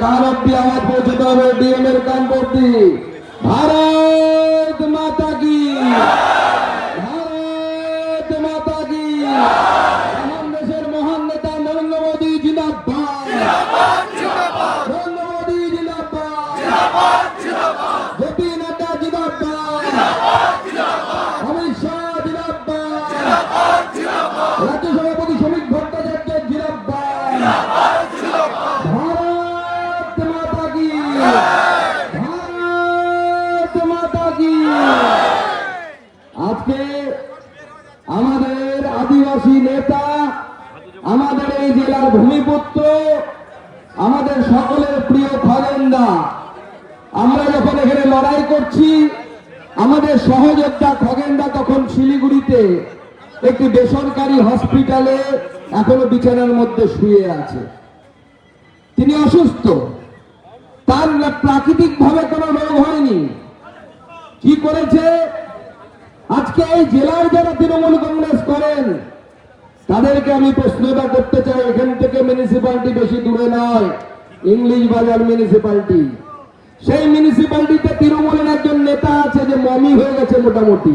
কান অব্দি আওয়াজ পৌঁছতে হবে ডিএম এর কান অব্দি ভারত মাতা কি? আমাদের সহযোদ্ধা খগেন্দা তখন শিলিগুড়িতে একটি বেসরকারি হসপিটালে এখনও বিছানার মধ্যে শুয়ে আছে। তিনি অসুস্থ। তার প্রাকৃতিক ভাবে কোনো রোগ হয়নি। কি করেছে? আজকে এই জেলার যারা তৃণমূল কংগ্রেস করেন, তাদেরকে আমি প্রশ্নটা করতে চাই, এখান থেকে মিউনিসিপালিটি বেশি দূরে নয়, ইংলিশ বাজার মিউনিসিপালিটি সেই মিউনিসিপালিটিতে তৃণমূলের একজন নেতা আছে যে মমি হয়ে গেছে মোটামুটি।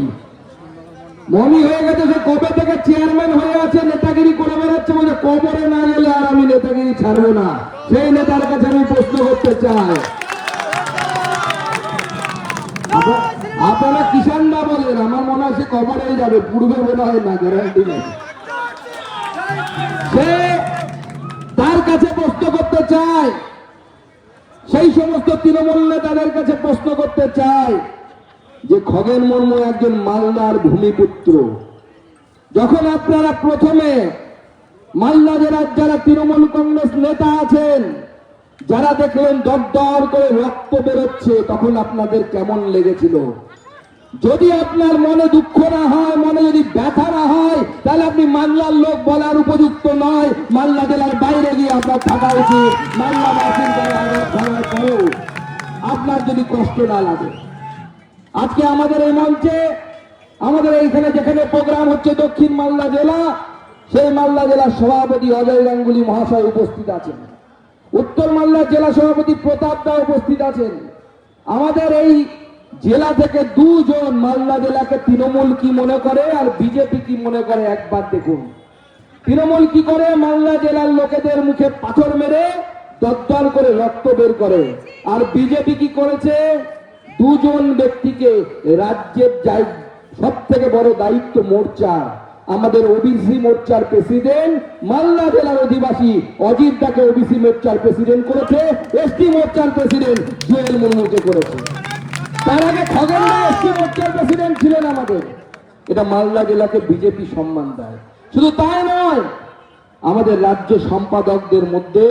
মমি হয়ে গেছে, সে কবে থেকে চেয়ারম্যান হয়ে আছে, নেতাগিরি করে বেড়াচ্ছে বলে কবরে না গেলে আর আমি নেতাগিরি ছাড়বো না। সেই নেতার কাছে আমি প্রশ্ন করতে চাই। আপনারা কিষান না বলেন, আমার মনে হয় সে কবরেই যাবে, পূর্বে মনে হয় না গ্যারান্টি নেই। সে তার কাছে প্রশ্ন করতে চায় সেই সমস্ত তৃণমূল নেতাদের কাছে প্রশ্ন করতে চাই যে খগেন মুর্মু একজন মালদার ভূমিপুত্র। যখন আপনারা প্রথমে মালদা জেলার যারা তৃণমূল কংগ্রেস নেতা আছেন, যারা দেখলেন দরদর দর করে রক্ত বেরোচ্ছে, তখন আপনাদের কেমন লেগেছিল? যদি আপনার মনে দুঃখ না হয়, মনে যদি ব্যথা না হয়, তাহলে আপনি মাল্লার লোক বলার উপযুক্ত নয়। মাল্লা জেলার বাইরে গিয়ে আপনার থাকা উচিত মাল্লা আপনার যদি কষ্ট না লাগে। আজকে আমাদের এই মঞ্চে, আমাদের এইখানে যেখানে প্রোগ্রাম হচ্ছে দক্ষিণ মালদা জেলা, সেই মালদা জেলার সভাপতি অজয় গাঙ্গুলি মহাশয় উপস্থিত আছেন। উত্তর মালদা জেলা সভাপতি প্রতাপ দা উপস্থিত আছেন। আমাদের এই জেলা থেকে দুজন মালদা জেলাকে তৃণমূল কি মনে করে আর বিজেপি কি মনে করে একবার দেখুন। তৃণমূল কি করে? মালদা জেলার লোকেদের মুখে পাথর মেরে দরদর করে রক্ত বের করে। আর বিজেপি কি করেছে? দুজন ব্যক্তিকে রাজ্যের সব থেকে বড় দায়িত্ব মোর্চা, আমাদের ওবিসি মোর্চার প্রেসিডেন্ট, মালদা জেলার অধিবাসী অজিত দাকে ওবিসি মোর্চার প্রেসিডেন্ট করেছে এসটি মোর্চার প্রেসিডেন্ট জুয়েল মুর্মুকে করেছে। তার আগে খগেন প্রেসিডেন্ট ছিলেন আমাদের। এটা মালদা জেলাকে বিজেপি সম্মান দেয়। শুধু তাই নয়, আমাদের রাজ্য সম্পাদকদের মধ্যে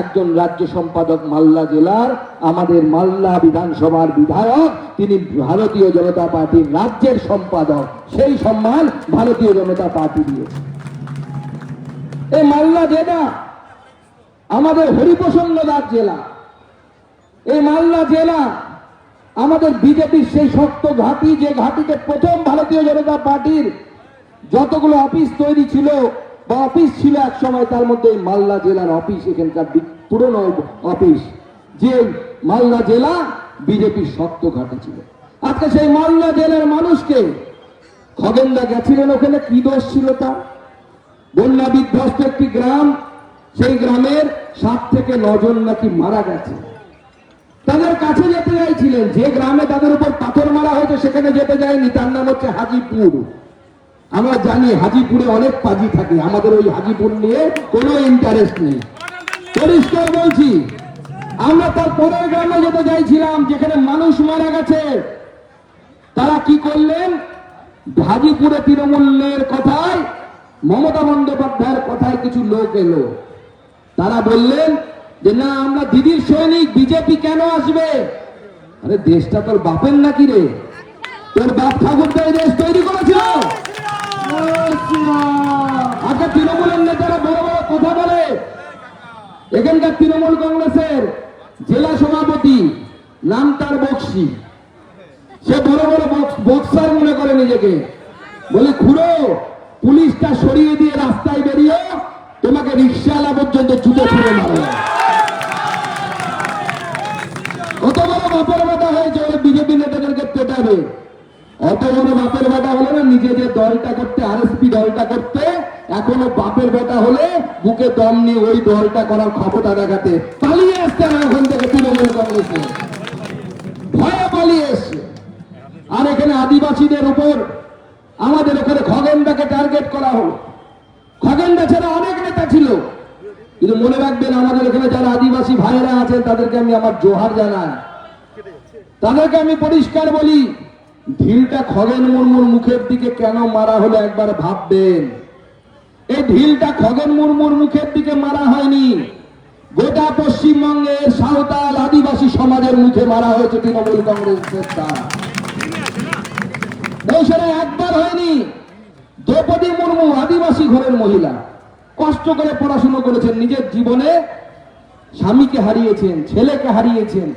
একজন রাজ্য সম্পাদক মালদা জেলার, আমাদের মালদা বিধানসভার বিধায়ক, তিনি ভারতীয় জনতা পার্টির রাজ্যের সম্পাদক। সেই সম্মান ভারতীয় জনতা পার্টি দিয়েছে। এই মালদা জেলা আমাদের হরিপ্রসন্ন জেলা। এই মালদা জেলা আমাদের বিজেপির সেই শক্ত ঘাঁটি, যে ঘাঁটিতে প্রথম ভারতীয় জনতা পার্টির যতগুলো অফিস তৈরি ছিল বা অফিস ছিল এক সময়, তার মধ্যে মালদা জেলার অফিস, এখানকার পুরনো অফিস, যে মালদা জেলা বিজেপির শক্ত ঘাঁটি ছিল। আজকে সেই মালদা জেলার মানুষকে খগেন্দা গেছিলেন ওখানে, কি দোষ ছিল তার? বন্যা বিধ্বস্ত একটি গ্রাম, সেই গ্রামের সাত থেকে নজন নাকি মারা গেছে। তাদের কাছে যেতে চাইছিলেন। যে গ্রামে তাদের উপর পাথর মারা হয়েছে, সেখানে যেতে যায়নি। তার নাম হচ্ছে হাজিপুর। আমরা জানি হাজিপুরে অনেক পাজি থাকে। আমাদের ওই হাজিপুর নিয়ে কোনো ইন্টারেস্ট নেই। পরিষ্কার বলছি, আমরা তার পরের গ্রামে যেতে চাইছিলাম, যেখানে মানুষ মারা গেছে। তারা কি করলেন? হাজিপুরে তৃণমূলের কথায়, মমতা বন্দ্যোপাধ্যায়ের কথায় কিছু লোক এলো। তারা বললেন যে না, আমরা দিদির সৈনিক, বিজেপি কেন আসবে? আরে, দেশটা তোর বাপের নাকি রে? তোর বাপ ঠাকুর এই দেশ তৈরি করেছিল? আজকে তৃণমূলের নেতারা বড় বড় কথা বলে। এখানকার তৃণমূল কংগ্রেসের জেলা সভাপতি নাম তার বক্সি। সে বড় বড় বক্স- বক্সার মনে করে নিজেকে। বলে, খুড়ো, পুলিশটা সরিয়ে দিয়ে রাস্তায় বেরিয়ে তোমাকে রিক্সাওয়ালা পর্যন্ত জুতো ছুঁড়ে মারো। হবে। অত বড় বাপের বেটা হলে না নিজে যে দলটা করতে, আরএসপি দলটা করতে, এখনও বাপের বেটা হলে বুকে দম নিয়ে ওই দলটা করার ক্ষমতা দেখাতে। পালিয়ে আসতে না ওখান থেকে তৃণমূল কংগ্রেসে। ভয়ে পালিয়ে এসছে। আর এখানে আদিবাসীদের উপর আমাদের ওখানে খগেনদাকে টার্গেট করা হলো। খগেনদা ছাড়া অনেক নেতা ছিল। কিন্তু মনে রাখবেন আমাদের এখানে যারা আদিবাসী ভাইয়েরা আছেন, তাদেরকে আমি আমার জোহার জানাই। তাদেরকে আমি পরিষ্কার বলি, ঢিলটা খগেন মুর্মুর মুখের দিকে কেন মারা হলো একবার ভাববেন। এই ঢিলটা খগেন মুর্মুর মুখের দিকে মারা হয়নি। গোটা পশ্চিমবঙ্গের সাঁওতাল আদিবাসী সমাজের মুখে মারা হয়েছে তৃণমূল দ্বারা এই একবার হয়নি। দ্রৌপদী মুর্মু আদিবাসী ঘরের মহিলা। কষ্ট করে পড়াশুনো করেছেন, নিজের জীবনে স্বামীকে হারিয়েছেন, ছেলেকে হারিয়েছেন।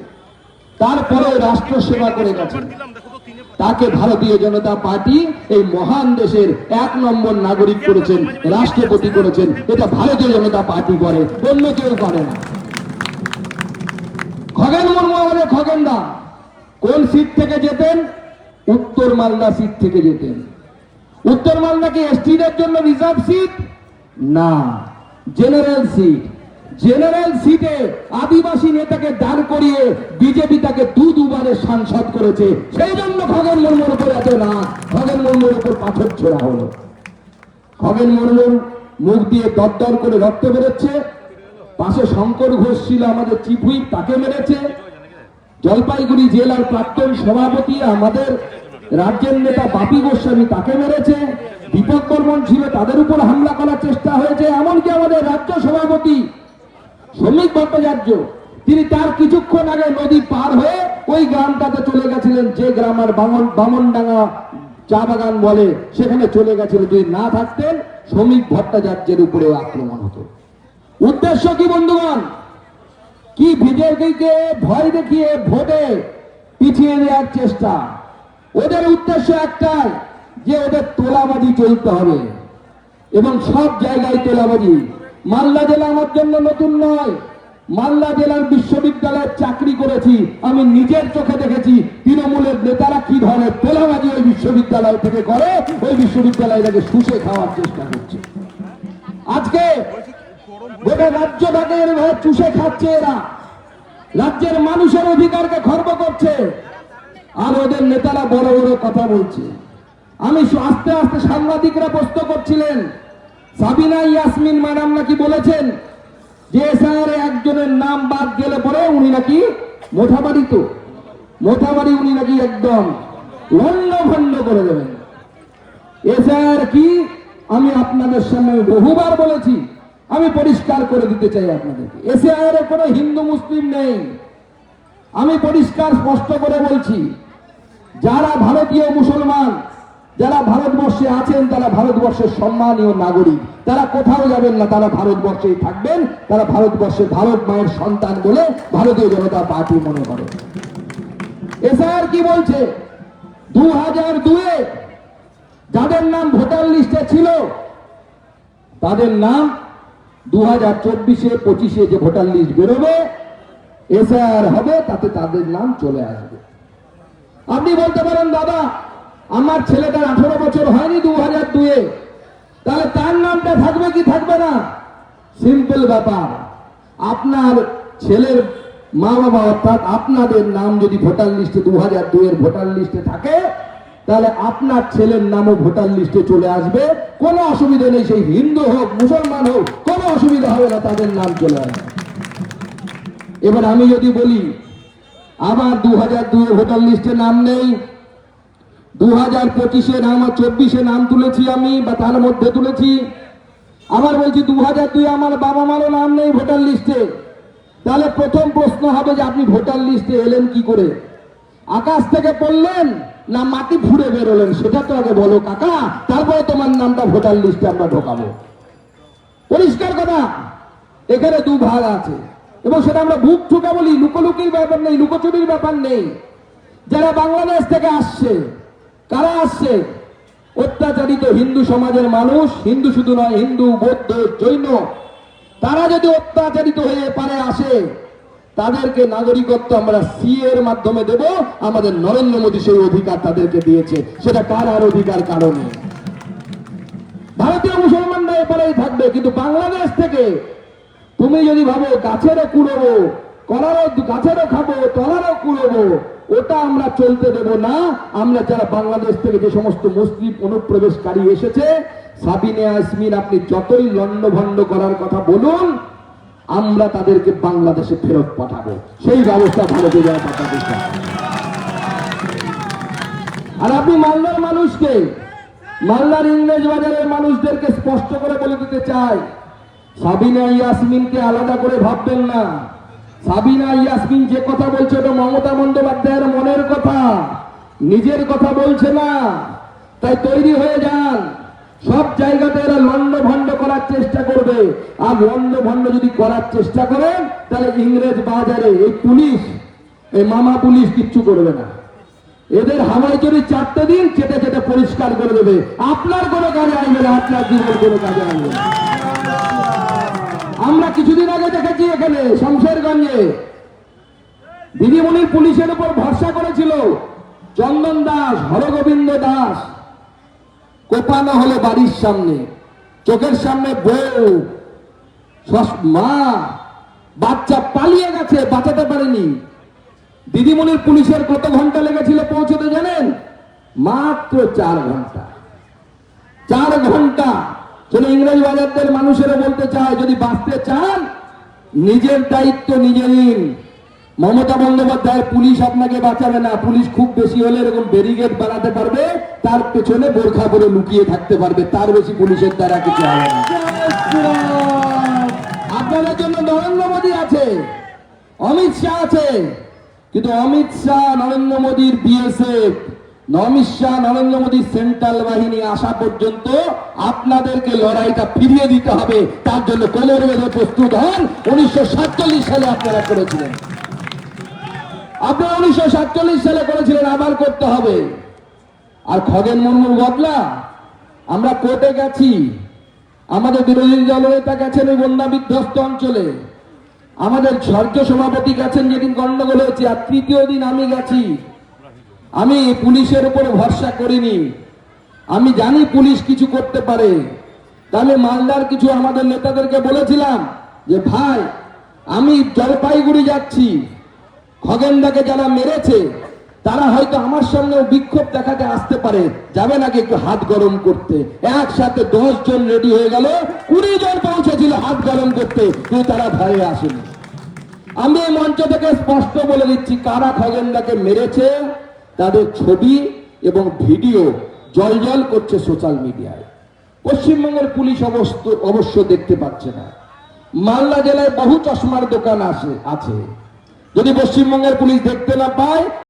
তারপরে রাষ্ট্র সেবা করে গেছেন তাকে ভারতীয় জনতা পার্টি এই মহান দেশের এক নম্বর নাগরিক করেছেন, রাষ্ট্রপতি করেছেন। এটা ভারতীয় জনতা পার্টি করে, অন্য কেউ করে না। খগেন মুর্মু আমাদের খগেন দা কোন সিট থেকে যেতেন? উত্তর মালদা সিট থেকে যেতেন। উত্তর মালদা কি এসটিদের জন্য রিজার্ভ সিট? না, জেনারেল সিট। জেনারেল সিটে আদিবাসী নেতাকে দাঁড় করিয়ে বিজেপি তাকে দু দুবারে সাংসদ করেছে। সেই জন্য খগেন মুর্মুর উপর এত না খগেন মুর্মুর উপর পাথর ছোড়া হলো। খগেন মুর্মুর মুখ দিয়ে দরদর করে রক্ত বেরোচ্ছে। পাশে শঙ্কর ঘোষ ছিল আমাদের চিফ হুইপ, তাকে মেরেছে। জলপাইগুড়ি জেলার প্রাক্তন সভাপতি আমাদের রাজ্যের নেতা বাপি গোস্বামী তাকে মেরেছে। দীপক বর্মন ছিল তাদের উপর হামলা করার চেষ্টা হয়েছে। এমনকি আমাদের রাজ্য সভাপতি শ্রমিক ভট্টাচার্য, তিনি তার কিছুক্ষণ আগে নদী পার হয়ে ওই গ্রামটাতে চলে গেছিলেন, যে গ্রাম আর বামন বামনডাঙ্গা চা বাগান বলে, সেখানে চলে গেছিল যদি না থাকতেন, শ্রমিক ভট্টাচার্যের উপরেও আক্রমণ হতো। উদ্দেশ্য কি, বন্ধুগণ? কি বিজেপিকে ভয় দেখিয়ে ভোটে পিছিয়ে দেওয়ার চেষ্টা? ওদের উদ্দেশ্য একটাই, যে ওদের তোলাবাজি চলতে হবে। এবং সব জায়গায় তোলাবাজি। মালদা জেলা আমার জন্য নতুন নয়। মালদা জেলার বিশ্ববিদ্যালয়ে চাকরি করেছি, আমি নিজের চোখে দেখেছি, তৃণমূলের নেতারা কি ধরনের তোলাবাজি ওই বিশ্ববিদ্যালয় থেকে করে, ওই বিশ্ববিদ্যালয়টাকে শুষে খাওয়ার চেষ্টা করছে। আজকে গোটা রাজ্যটাকে এভাবে চুষে খাচ্ছে এরা। রাজ্যের মানুষের অধিকারকে খর্ব করছে। আর ওদের নেতারা বড় বড় কথা বলছে। আমি আস্তে আস্তে সাংবাদিকরা প্রশ্ন করছিলেন সাবিনা ইয়াসমিন ম্যাডাম নাকি বলেছেন যে স্যার একজনের নাম বাদ গেলে পরে উনি নাকি মোথাবাড়ি তো। মোথাবাড়ি উনি নাকি একদম লন্ড ভন্ড করে দেবেন। এসআর কি? আমি আপনাদের সামনে বহুবার বলেছি, আমি পরিষ্কার করে দিতে চাই আপনাদেরকে। এসআর কোনো হিন্দু মুসলিম নেই। আমি পরিষ্কার স্পষ্ট করে বলছি, যারা ভারতীয় মুসলমান যারা ভারতবর্ষে আছেন, তারা ভারতবর্ষের সম্মানীয় নাগরিক। তারা কোথাও যাবেন না, তারা ভারতবর্ষেই থাকবেন। তারা ভারতবর্ষে ভারত মায়ের সন্তান বলে ভারতীয় জনতা পার্টি মনে করে। এসআর কি বলছে? দু হাজার দুয়ে যাদের নাম ভোটার লিস্টে ছিল, তাদের নাম দু হাজার চব্বিশে, পঁচিশে যে ভোটার লিস্ট বেরোবে, এসআর হবে, তাতে তাদের নাম চলে আসবে। আপনি বলতে পারেন, দাদা আমার ছেলেটার আঠারো বছর হয়নি দু হাজার দুয়ে। তাহলে তার নামটা থাকবে কি থাকবে না? সিম্পল ব্যাপার। আপনার ছেলের মা বাবা অর্থাৎ আপনাদের নাম যদি ভোটার লিস্টে দু হাজার দুয়ের ভোটার লিস্টে থাকে, তাহলে আপনার ছেলের নামও ভোটার লিস্টে চলে আসবে। কোনো অসুবিধা নেই সেই হিন্দু হোক, মুসলমান হোক, কোনো অসুবিধা হবে না, তাদের নাম চলে আসবে। এবার আমি যদি বলি, আবার দু হাজার দুই ভোটার লিস্টে নাম নেই দু হাজার পঁচিশে নাম চব্বিশে নাম তুলেছি আমি, বা তার মধ্যে তুলেছি। আবার বলছি দু হাজার দুই আমার বাবা মারও নাম নেই ভোটার লিস্টে। তাহলে প্রথম প্রশ্ন হবে যে আপনি ভোটার লিস্টে এলেন কি করে? আকাশ থেকে পড়লেন না মাটি ফুড়ে বেরোলেন? সেটা তো আগে বলো কাকা, তারপরে তোমার নামটা ভোটার লিস্টে আমরা ঢোকাবো। পরিষ্কার কথা, এখানে দু ভাগ আছে। এবং সেটা আমরা বুক ঠুকা বলি, লুকোলুকির ব্যাপার নেই, লুকোচুরির ব্যাপার নেই। যারা বাংলাদেশ থেকে আসছে কারা আসছে? অত্যাচারিত হিন্দু সমাজের মানুষ, হিন্দু শুধু নয়, হিন্দু, বৌদ্ধ, জৈন, তারা যদি অত্যাচারিত হয়ে পারে আসে, তাদেরকে নাগরিকত্ব আমরা সি এর মাধ্যমে দেব। আমাদের নরেন্দ্র মোদী সেই অধিকার তাদেরকে দিয়েছে। সেটা কার আর অধিকার, কারণে? ভারতীয় মুসলমানরা এপারেই থাকবে। কিন্তু বাংলাদেশ থেকে, তুমি যদি ভাবো গাছেরও কুড়বো কলারও গাছেরও খাব, তলারও কুড়বো। ওটা আমরা চলতে দেব না। আমরা যারা বাংলাদেশ থেকে যে সমস্ত মুসলিম অনুপ্রবেশকারী এসেছে, সাবিনে আসমিন আপনি যতই লন্ডভন্ড করার কথা বলুন, আমরা তাদেরকে বাংলাদেশে ফেরত পাঠাবো। সেই ব্যবস্থা ভারতীয় জনতা। আর আপনি মালদার মানুষকে, মালদার ইংরেজ বাজারের মানুষদেরকে স্পষ্ট করে বলে দিতে চাই। সাবিনা, ইয়াসমিনকে আলাদা করে ভাববেন না। সাবিনা ইয়াসমিন যে কথা বলছে ওটা মমতা বন্দ্যোপাধ্যায়ের মনের কথা। নিজের কথা বলছে না, তাই তৈরি হয়ে যান। সব জায়গাতে এরা লন্ড ভন্ড করার চেষ্টা করবে। আর লন্ড ভন্ড যদি করার চেষ্টা করেন, তাহলে ইংরেজ বাজারে এই পুলিশ, এই মামা পুলিশ কিচ্ছু করবে না। এদের হাওয়াই চুরি চারটে দিন চেটে চেটে পরিষ্কার করে দেবে। আপনার কোনো কাজে আসবে না, আপনার জীবন কোনো কাজে আসবে আমরা কিছুদিন আগে দেখেছি এখানে দিদিমণির পুলিশের উপর ভরসা করেছিল। চন্দন দাস, হরগোবিন্দ দাস, কোপানো হলো বাড়ির সামনে। চোখের সামনে বউ মা, বাচ্চা পালিয়ে গেছে, বাঁচাতে পারেনি। দিদিমণির পুলিশের কত ঘণ্টা লেগেছিল পৌঁছতে জানেন? মাত্র চার ঘণ্টা। চার ঘণ্টা। চলো ইংরেজ বাজারদের মানুষেরা বলতে চায়, যদি বাঁচতে চান নিজের দায়িত্ব নিজে নিন। মমতা বন্দ্যোপাধ্যায়, পুলিশ আপনাকে বাঁচাবে না। পুলিশ খুব বেশি হলে এরকম ব্যারিকেড বানাতে পারবে, তার পেছনে বোরখা পরে লুকিয়ে থাকতে পারবে। তার বেশি পুলিশের দ্বারা কিছু হবে আপনাদের জন্য নরেন্দ্র মোদী আছে, অমিত শাহ আছে। কিন্তু অমিত শাহ নরেন্দ্র মোদীর বিএসএফ। শাহ নরেন্দ্র মোদীর সেন্ট্রাল বাহিনী আসা পর্যন্ত আপনাদেরকে লড়াইটা ফিরিয়ে দিতে হবে। তার জন্য কোমর বেঁধে প্রস্তুত হন। উনিশশো সাতচল্লিশ সালে আপনারা করেছিলেন। আপনারা উনিশশো সালে করেছিলেন, আবার করতে হবে। আর খগেন মুর্মুর বদলা? আমরা কোর্টে গেছি। আমাদের বিরোধী দলনেতা গেছেন ওই বন্যা বিধ্বস্ত অঞ্চলে। আমাদের সর্য সভাপতি গেছেন যেদিন গন্ডগোল হয়েছে, আর তৃতীয় দিন আমি গেছি। আমি পুলিশের উপরে ভরসা করিনি। আমি জানি পুলিশ কিছু করতে পারে। তাহলে মালদার কিছু আমাদের নেতাদেরকে বলেছিলাম যে, ভাই, আমি জলপাইগুড়ি যাচ্ছি। খগেনদাকে যারা মেরেছে, তারা হয়তো আমার সামনেও বিক্ষোভ দেখাতে আসতে পারে। যাবে নাকি একটু হাত গরম করতে? একসাথে দশ জন রেডি হয়ে গেল। কুড়ি জন পৌঁছেছিল হাত গরম করতে, কিন্তু তারা ভয়ে আসেনি। আমি এই মঞ্চ থেকে স্পষ্ট বলে দিচ্ছি, কারা খগেনদাকে মেরেছে তাদের ছবি এবং ভিডিও জল জল করছে সোশ্যাল মিডিয়ায়। পশ্চিমবঙ্গের পুলিশ অবস্থ, অবশ্য দেখতে পাচ্ছে না। মালদা জেলায় বহু চশমার দোকান আছে আছে। যদি পশ্চিমবঙ্গের পুলিশ দেখতে না পায়